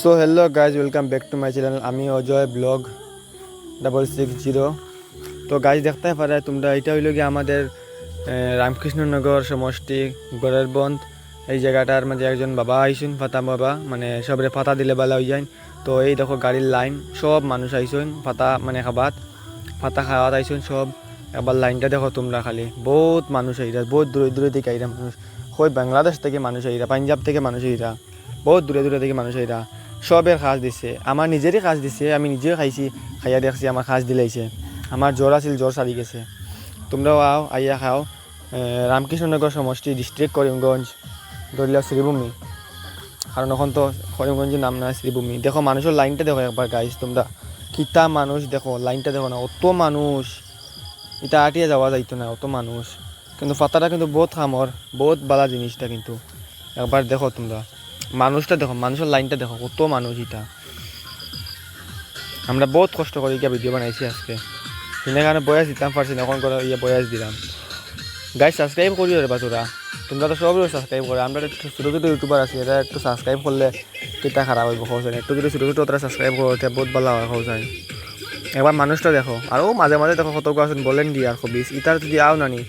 So hello guys welcome back to my channel আমি Ajay blog double six zero তো guys দেখতে পারে তোমরা, এটা হইল গিয়ে আমাদের রামকৃষ্ণনগর সমষ্টি গড়ের বন্ধ। এই জায়গাটার মাঝে একজন বাবা আইসুন, ফাতা বাবা মানে সবরে ফাতা দিলে বেলা হয়ে যায়। তো এই দেখো গাড়ির লাইন সব মানুষ আইসুন, ফাতা মানে খাবাত ফাতা খাওয়াত আইসুন সব। একবার লাইনটা দেখো তোমরা খালি, বহুত মানুষ আইরা, বহুত দূরে দূরে থেকে আইরা মানুষ। হয় বাংলাদেশ থেকে মানুষ আইরা, পাঞ্জাব থেকে মানুষ আইরা। বহুত দূরে দূরে থেকে মানুষ আইরা সবের কাজ দিছে। আমার নিজেরই কাজ দিছে, আমি নিজেও খাইছি, খাইয়া দেখছি আমার কাজ দিলাইছে। আমার জ্বর আছিল জ্বর সারি গেছে। তোমরাও আও, আইয়া খাও। রামকৃষ্ণনগর সমষ্টি ডিস্ট্রিক্ট করিমগঞ্জ ধরিলা শ্রীভূমি কারণ এখন তো করিমগঞ্জের নাম না শ্রীভূমি দেখো মানুষের লাইনটা দেখো একবার গাইস তোমরা। কিতা মানুষ দেখো লাইনটা দেখো না, অত মানুষ। এটা আটিয়ে যাওয়া যাইতো না, অত মানুষ। কিন্তু পাতাটা কিন্তু বহুত খামর বহুত বালা জিনিসটা কিন্তু। একবার দেখো তোমরা। মানুষটা দেখো, মানুষের লাইনটা দেখো, কত মানুষ এটা। আমরা বহুত কষ্ট করে গিয়ে ভিডিও বানাইছি আজকে। সিনে কারণে বয়স দিতাম পারছি না এখন করে ইয়ে বয়স দিলাম। গাই সাবস্ক্রাইব করিও রে বাতুরা তোমরা তো সবই সাবস্ক্রাইব করে। আমরা একটু ছোটো ছোটো ইউটিউবার আছি এটা একটু সাবস্ক্রাইব করলে কিতা খারাপ হইব খোঁজ একটু যদি ছোটো ছোটো তারা সাবস্ক্রাইব করো এটা বহুত ভালো হয় খোঁজ হয়। একবার মানুষটা দেখো আরও মাঝে মাঝে দেখো কত গাছ বলেন দি আর খবিস ইটার যদি আও নানি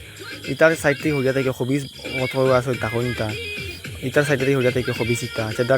ইটার সাইড থেকে হইয়া থেকে খবিস কত হয় তাকো ইটা। ইটার সাইড থেকে হইয়া থেকে খবিস ইটা সেটা